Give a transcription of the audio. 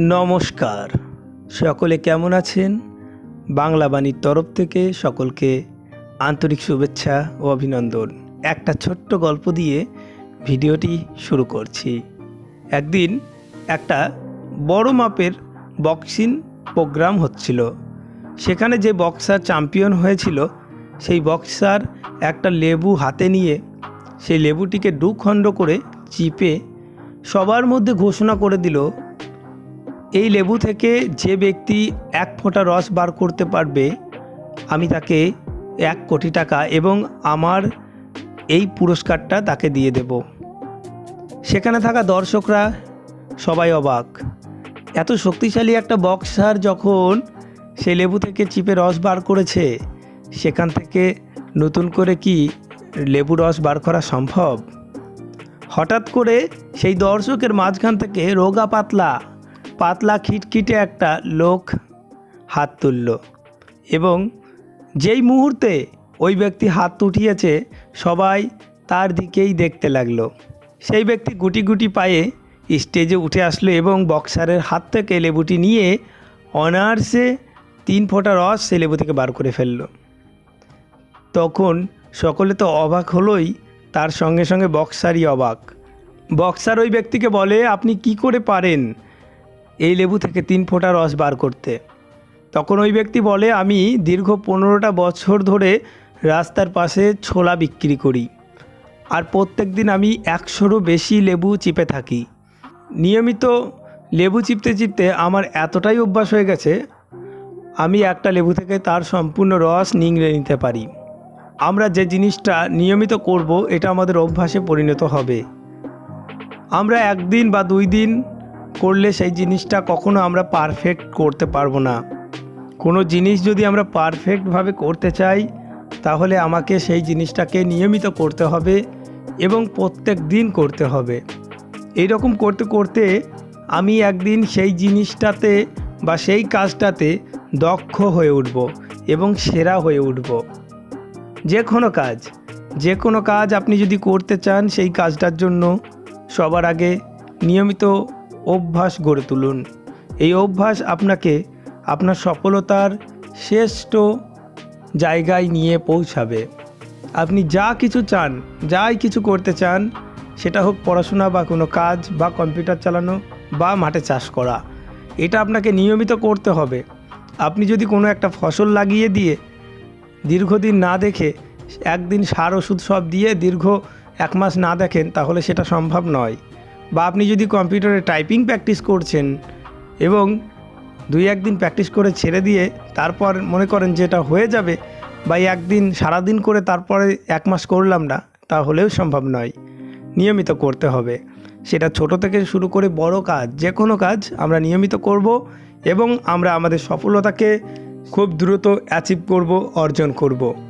নমস্কার। সকলে কেমন আছেন? বাংলা বাণীর তরফ থেকে সকলকে আন্তরিক শুভেচ্ছা ও অভিনন্দন। একটা ছোট্ট গল্প দিয়ে ভিডিওটি শুরু করছি। একদিন একটা বড় মাপের বক্সিং প্রোগ্রাম হচ্ছিল। সেখানে যে বক্সার চ্যাম্পিয়ন হয়েছিল, সেই বক্সার একটা লেবু হাতে নিয়ে সেই লেবুটিকে দুখণ্ড করে চিপে সবার মধ্যে ঘোষণা করে দিল এই লেবু থেকে যে ব্যক্তি এক ফোঁটা রস বার করতে পারবে, আমি তাকে এক কোটি টাকা এবং আমার এই পুরস্কারটা তাকে দিয়ে দেব। সেখানে থাকা দর্শকরা সবাই অবাক। এত শক্তিশালী একটা বক্সার যখন সে লেবু থেকে চিপে রস বার করেছে, সেখান থেকে নতুন করে কি লেবু রস বার করা সম্ভব? হঠাৎ করে সেই দর্শকের মাঝখান থেকে রোগা পাতলা পাতলা খিটখিটে একটা লোক হাত তুলল এবং যেই মুহূর্তে ওই ব্যক্তি হাত উঠিয়েছে, সবাই তার দিকেই দেখতে লাগল। সেই ব্যক্তি গুটি গুটি পায়ে স্টেজে উঠে আসলো এবং বক্সারের হাত থেকে লেবুটি নিয়ে অনার্সে তিন ফোঁটা রস সে লেবু থেকে বার করে ফেলল। তখন সকলে তো অবাক হলোই, তার সঙ্গে সঙ্গে বক্সারই অবাক। বক্সার ওই ব্যক্তিকে বলে, আপনি কি করে পারেন? এই লেবু থেকে তিন ফোঁটা রস বার করতে। তখন ওই ব্যক্তি বলে, আমি দীর্ঘ পনেরোটা বছর ধরে রাস্তার পাশে ছোলা বিক্রি করি আর প্রত্যেক দিন আমি একশোরও বেশি লেবু চিপে থাকি। নিয়মিত লেবু চিপতে চিপতে আমার এতটাই অভ্যাস হয়ে গেছে, আমি একটা লেবু থেকে তার সম্পূর্ণ রস নিংড়ে নিতে পারি। আমরা যে জিনিসটা নিয়মিত করব, এটা আমাদের অভ্যাসে পরিণত হবে। আমরা একদিন বা দুই দিন করলে সেই জিনিসটা কখনো আমরা পারফেক্ট করতে পারব না। কোনো জিনিস যদি আমরা পারফেক্টভাবে করতে চাই, তাহলে আমাকে সেই জিনিসটাকে নিয়মিত করতে হবে এবং প্রত্যেক দিন করতে হবে। এই রকম করতে করতে আমি একদিন সেই জিনিসটাতে বা সেই কাজটাতে দক্ষ হয়ে উঠব এবং সেরা হয়ে উঠব। যে কোনো কাজ, যে কোনো কাজ আপনি যদি করতে চান সেই কাজটার জন্য সবার আগে নিয়মিত অভ্যাস গড়ে তুলুন। এই অভ্যাস আপনাকে আপনার সফলতার শ্রেষ্ঠ জায়গায় নিয়ে পৌঁছাবে। আপনি যা কিছু চান, যাই কিছু করতে চান, সেটা হোক পড়াশোনা বা কোনো কাজ বা কম্পিউটার চালানো বা মাঠে চাষ করা, এটা আপনাকে নিয়মিত করতে হবে। আপনি যদি কোনো একটা ফসল লাগিয়ে দিয়ে দীর্ঘদিন না দেখে একদিন সার, ওষুধ সব দিয়ে দীর্ঘ এক মাস না দেখেন, তাহলে সেটা সম্ভব নয়। বা আপনি যদি কম্পিউটারে টাইপিং প্র্যাকটিস করছেন এবং দুই একদিন প্র্যাকটিস করে ছেড়ে দিয়ে তারপর মনে করেন যে এটা হয়ে যাবে বা একদিন, সারাদিন করে তারপরে এক মাস করলাম না, তাহলেও সম্ভব নয়। নিয়মিত করতে হবে। সেটা ছোট থেকে শুরু করে বড় কাজ যে কোনো কাজ আমরা নিয়মিত করব এবং আমরা আমাদের সফলতাকে খুব দ্রুত অ্যাচিভ করব, অর্জন করব।